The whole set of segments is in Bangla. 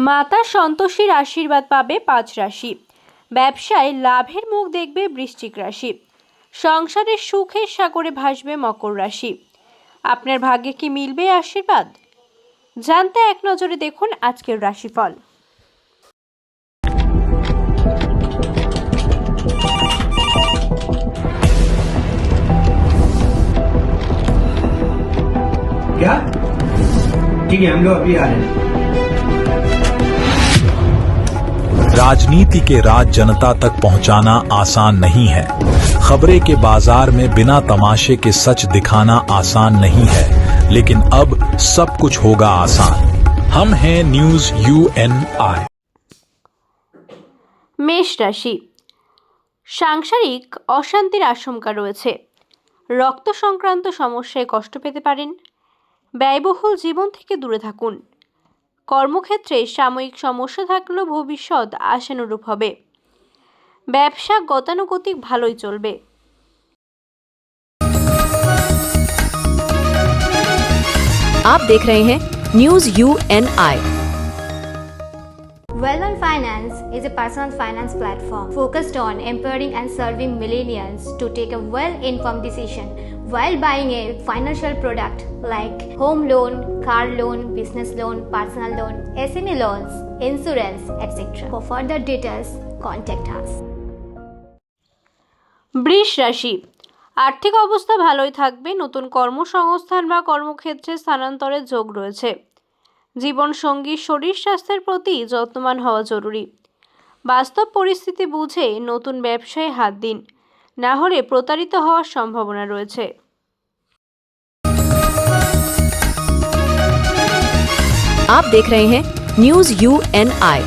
মাতা সন্তোষীর আশীর্বাদ পাবে পাঁচ রাশি ব্যবসায় লাভের মুখ দেখবে বৃশ্চিক রাশি সংসারের সুখের সাগরে ভাসবে মকর রাশি আপনার ভাগ্যে কি মিলবে এই আশীর্বাদ জানতে এক নজরে দেখুন আজকের রাশিফল क्या ठीक है हम लोग अभी आ रहे हैं राजनीति के राज जनता तक पहुंचाना आसान नहीं है खबरें के बाजार में बिना तमाशे के सच दिखाना आसान नहीं है लेकिन अब सब कुछ होगा आसान हम हैं न्यूज यू एन आई মেষ রাশি সাংসারিক অশান্তির আশঙ্কা রয়েছে রক্ত সংক্রান্ত সমস্যায় কষ্ট পেতে পারেন ব্যয়বহুল জীবন থেকে দূরে থাকুন কর্মক্ষেত্রে সাময়িক সমস্যা থাকলেও ভবিষ্যৎ আশানুরূপ হবে ব্যবসা গতানুগতিক ভালোই চলবে आप देख रहे हैं news U N I Wellman Finance is a personal finance platform focused on empowering and serving millennials to take a well-informed decision while buying a financial product like home loan, car loan, business loan, personal loan, SME loans, insurance, etc. For further details, contact us. বৃষ রাশি আর্থিক অবস্থা ভালোই থাকবে নতুন কর্মসংস্থান বা কর্মক্ষেত্রে স্থানান্তরের যোগ রয়েছে জীবনসঙ্গী শরীর স্বাস্থ্যের প্রতি যত্নবান হওয়া জরুরি বাস্তব পরিস্থিতি বুঝে নতুন ব্যবসায় হাত দিন না হলে প্রতারিত হওয়ার সম্ভাবনা রয়েছে आप देख रहे हैं news U N I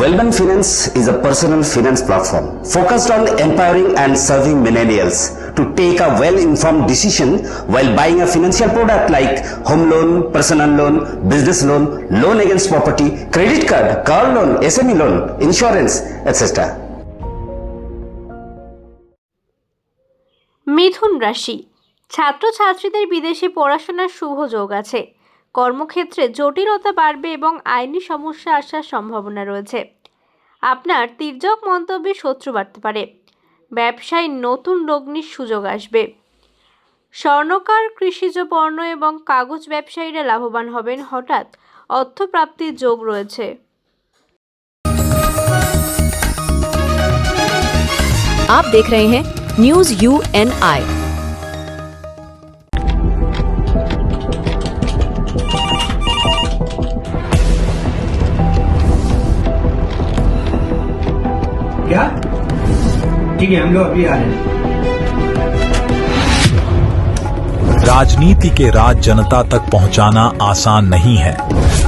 Wellman Finance is a personal finance platform focused on empowering and serving millennials to take a well-informed decision while buying a financial product like home loan, personal loan, business loan, loan against property, credit card, car loan, SME loan, insurance, etc. মিথুন রাশি ছাত্রছাত্রীদের বিদেশে পড়াশোনার শুভ যোগ আছে কর্মক্ষেত্রে জটিলতা বাড়বে এবং আইনি সমস্যা আসার সম্ভাবনা রয়েছে আপনার তির্যক মন্তব্যে শত্রু বাড়তে পারে ব্যবসায় নতুন লগ্নির সুযোগ আসবে স্বর্ণকার কৃষিজ পণ্য এবং কাগজ ব্যবসায়ীরা লাভবান হবেন হঠাৎ অর্থপ্রাপ্তির যোগ রয়েছে आप देख रहे हैं न्यूज यू एन आई ठीक है हम लोग अभी आ रहे हैं राजनीति के राज जनता तक पहुंचाना आसान नहीं है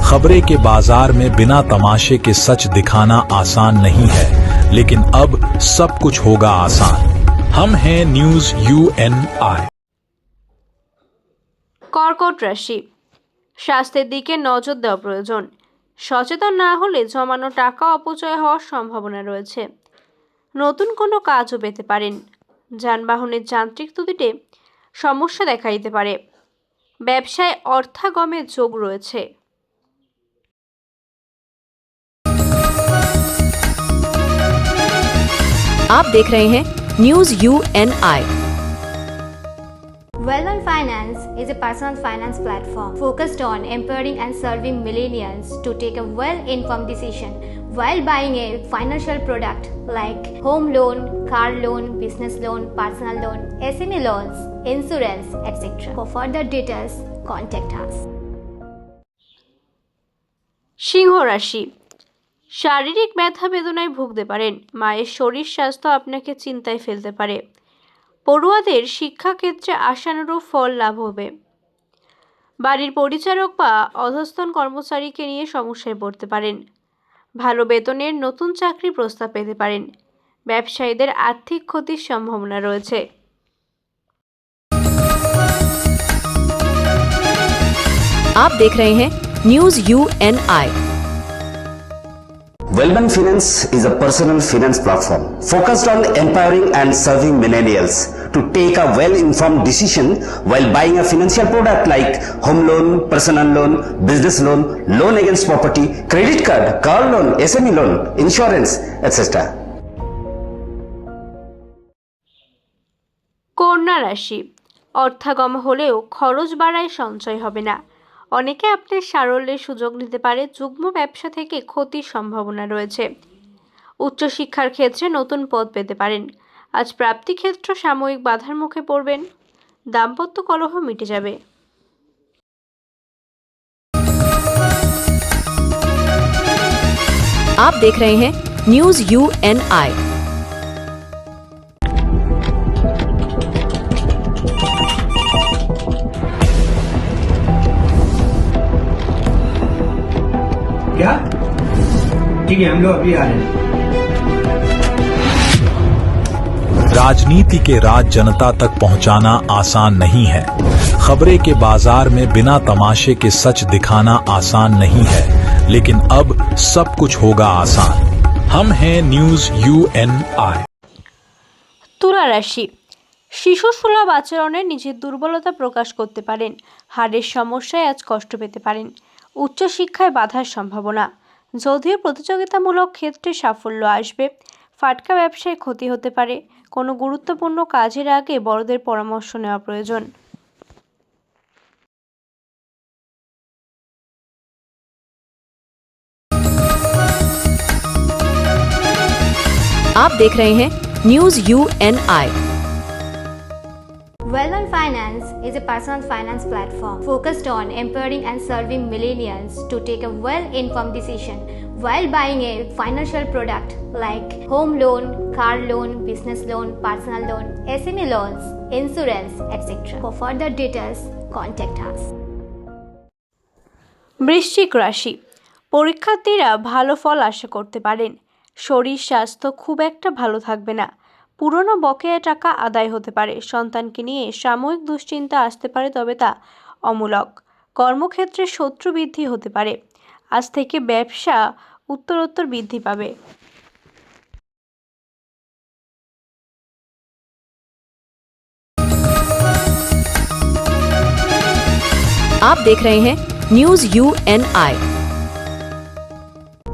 खबरें के बाजार में बिना तमाशे के सच दिखाना आसान नहीं है लेकिन अब सब कुछ होगा आसान हम हैं न्यूज यू एन आई কর্কট রাশি স্বাস্থ্যের দিকে নজর দেওয়া প্রয়োজন সচেতন না হলে জমানো টাকা অপচয় হওয়ার সম্ভাবনা রয়েছে নতুন কোনো কাজও পেতে পারেন যানবাহনের যান্ত্রিক ত্রুটিতে সমস্যা দেখা দিতে পারে ব্যবসায় অর্থাগমের যোগ রয়েছে आप देख रहे हैं news U N I Wellman Finance is a personal finance platform focused on empowering and serving millennials to take a well-informed decision while buying a financial product like home loan, car loan, business loan, personal loan, SME loans, insurance, etc. For further details, contact us. সিংহ রাশি শারীরিক ব্যথা বেদনায় ভুগতে পারেন মায়ের শরীর স্বাস্থ্য আপনাকে চিন্তায় ফেলতে পারে পড়ুয়াদের শিক্ষাক্ষেত্রে আশানুরূপ ফল লাভ হবে বাড়ির পরিচারক বা অধস্তন কর্মচারীকে নিয়ে সমস্যায় পড়তে পারেন ভালো বেতনের নতুন চাকরি প্রস্তাব পেতে পারেন ব্যবসায়ীদের আর্থিক ক্ষতির সম্ভাবনা রয়েছে आप देख रहे हैं news U N I Wellman Finance is a personal finance platform focused on empowering and serving millennials to take a well-informed decision while buying a financial product like home loan, personal loan, business loan, loan against property, credit card, car loan, SME loan, insurance, etc. কন্যা রাশি অর্থাগম হলেও খরচ বাড়ায় সঞ্চয় হবে না অনেকে আপনার সারল্যের সুযোগ নিতে পারে যুগ্ম ব্যবসা থেকে ক্ষতির সম্ভাবনা রয়েছে উচ্চশিক্ষার ক্ষেত্রে নতুন পদ পেতে পারেন আজ প্রাপ্তি ক্ষেত্র সাময়িক বাধার মুখে পড়বেন দাম্পত্য কলহ মিটে যাবে आप देख रहे हैं न्यूज यू एन आई क्या ठीक है हम लोग अभी आ रहे हैं राजनीति के राज जनता तक पहुंचाना आसान नहीं है खबरें के बाजार में बिना तमाशे के सच दिखाना आसान नहीं है लेकिन अब सब कुछ होगा आसान हम हैं न्यूज यू एन आई তুলা রাশি শিশু সুলভ আচরণে নিজের দুর্বলতা প্রকাশ করতে পারেন হাড়ের সমস্যায় আজ কষ্ট পেতে পারেন উচ্চশিক্ষায় বাধার সম্ভাবনা যদিও প্রতিযোগিতামূলক ক্ষেত্রে সাফল্য আসবে ফাটকা ব্যবসায় ক্ষতি হতে পারে কোনো গুরুত্বপূর্ণ কাজের আগে বড়দের পরামর্শ নেওয়া প্রয়োজন आप देख रहे हैं news U N I Well-known Finance is a personal finance platform focused on empowering and serving millennials to take a well-informed decision while buying a financial product like home loan, car loan, business loan, personal loan, SME loans, insurance, etc. For further details, contact us. বৃশ্চিক রাশি পরীক্ষার্থীরা ভালো ফল আশা করতে পারেন শরীর স্বাস্থ্য খুব একটা ভালো থাকবে না পুরনো বকেয়া টাকা আদায় হতে পারে সন্তানকে নিয়ে সাময়িক দুশ্চিন্তা আসতে পারে তবে তা অমূলক কর্মক্ষেত্রে শত্রু বৃদ্ধি হতে পারে আজ থেকে ব্যবসা উত্তরোত্তর বৃদ্ধি পাবে आप देख रहे हैं news U N I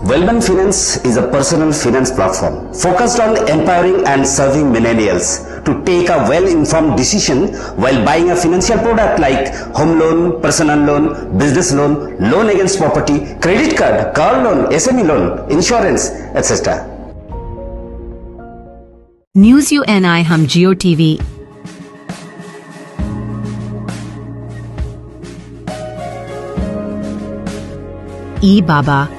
Wellman Finance is a personal finance platform focused on empowering and serving millennials to take a well-informed decision while buying a financial product like home loan, personal loan, business loan, loan against property, credit card, car loan, SME loan, insurance, etc. News UNI Hum Geo TV E Baba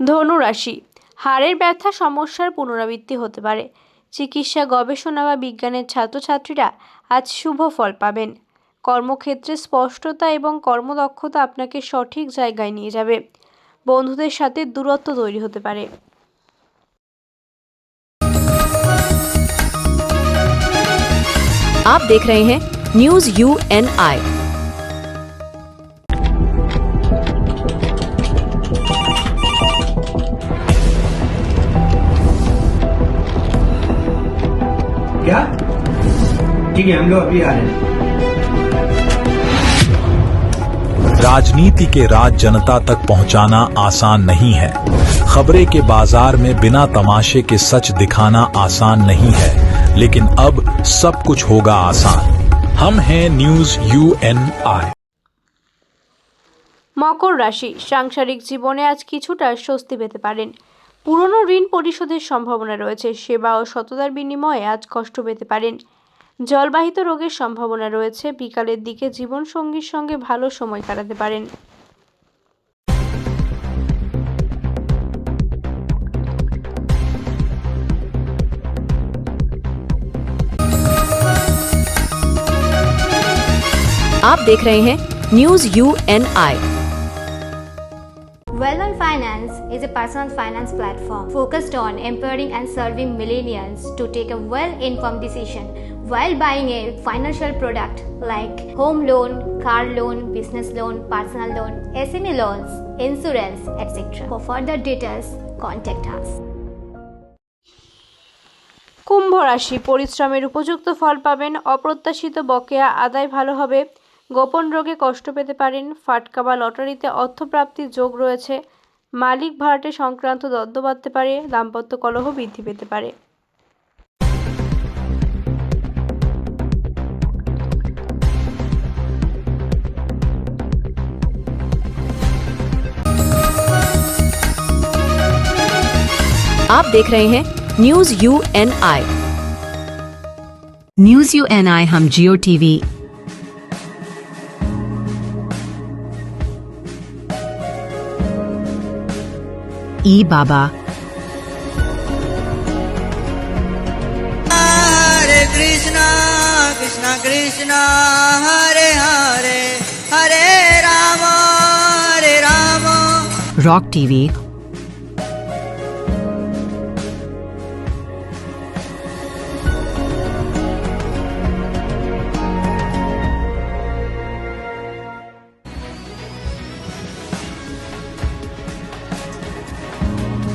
ধনু রাশি হাড়ের ব্যথা সমস্যার পুনরাবৃত্তি হতে পারে চিকিৎসা গবেষণা বা বিজ্ঞানের ছাত্রছাত্রীরা আজ শুভ ফল পাবেন কর্মক্ষেত্রে স্পষ্টতা এবং কর্মদক্ষতা আপনাকে সঠিক জায়গায় নিয়ে যাবে বন্ধুদের সাথে দূরত্ব তৈরি হতে পারে आप देख रहे हैं न्यूज यू एन आई ठीक है हम लोग अभी आ रहे हैं राजनीति के राज जनता तक पहुंचाना आसान नहीं है खबरें के बाजार में बिना तमाशे के सच दिखाना आसान नहीं है लेकिन अब सब कुछ होगा आसान हम हैं न्यूज यू एन आई মকর রাশি সাংসারিক জীবনে আজ কিছুটা স্বস্তি পেতে পারেন পুরনো ঋণ পরিশোধের সম্ভাবনা রয়েছে সেবা ও সততার বিনিময়ে আজ কষ্ট পেতে পারেন জলবাহিত রোগের সম্ভাবনা রয়েছে বিকালের দিকে জীবনসঙ্গীর সঙ্গে ভালো সময় কাটাতে পারেন आप देख रहे हैं news U N I Well-known Finance is a personal finance platform focused on empowering and serving millennials to take a well-informed decision while buying a financial product like home loan, car loan, business loan, personal loan, SME loans, insurance, etc. For further details, contact us. কুম্ভ রাশি পরিশ্রমের উপযুক্ত ফল পাবেন অপ্রত্যাশিত বকেয়া আদায় ভালো হবে গোপন রোগে কষ্ট পেতে পারেন ফাটকা বা লটারিতে অর্থপ্রাপ্তির যোগ রয়েছে মালিক ভাড়াটে সংক্রান্ত দ্বন্দ্ব বাড়তে পারে দাম্পত্য কলহ বৃদ্ধি পেতে পারে आप देख रहे हैं news U N I news U N I हम Geo TV E Baba. Hare Krishna Krishna Krishna Hare Hare Hare Ram Ram. Rock TV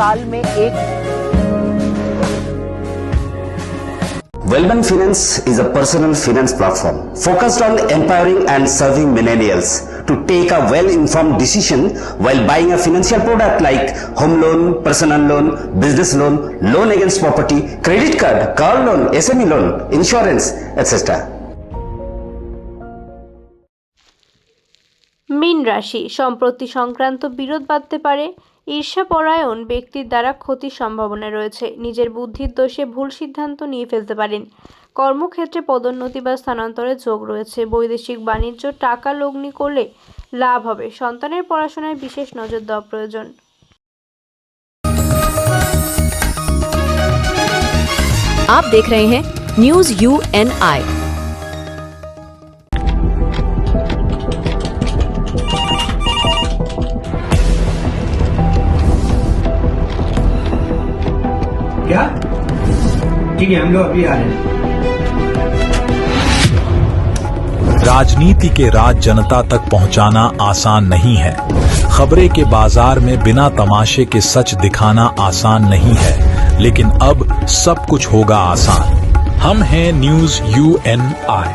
साल में एक Wellman Finance is a personal finance platform focused on empowering and serving millennials to take a well-informed decision while buying a financial product like home loan, personal loan, business loan, loan against property, credit card, car loan, SME loan, insurance, etc. মীন রাশি সম্পত্তি সংক্রান্ত বিরোধ বাড়তে পারে ঈর্ষাপরায়ণ ব্যক্তির দ্বারা ক্ষতির সম্ভাবনা রয়েছে নিজের বুদ্ধির দোষে ভুল সিদ্ধান্ত নিয়ে ফেলতে পারেন কর্মক্ষেত্রে পদোন্নতি বা স্থানান্তরের যোগ রয়েছে বৈদেশিক বাণিজ্য টাকা লগ্নি করলে লাভ হবে সন্তানের পড়াশোনায় বিশেষ নজর দেওয়া প্রয়োজন आप देख रहे हैं न्यूज यू एन आई ठीक हम लोग अभी आ रहे हैं। राजनीति के राज जनता तक पहुंचाना आसान नहीं है। खबरें के बाज़ार में बिना तमाशे के सच दिखाना आसान नहीं है। लेकिन अब सब कुछ होगा आसान। हम हैं न्यूज़ यू एन आई।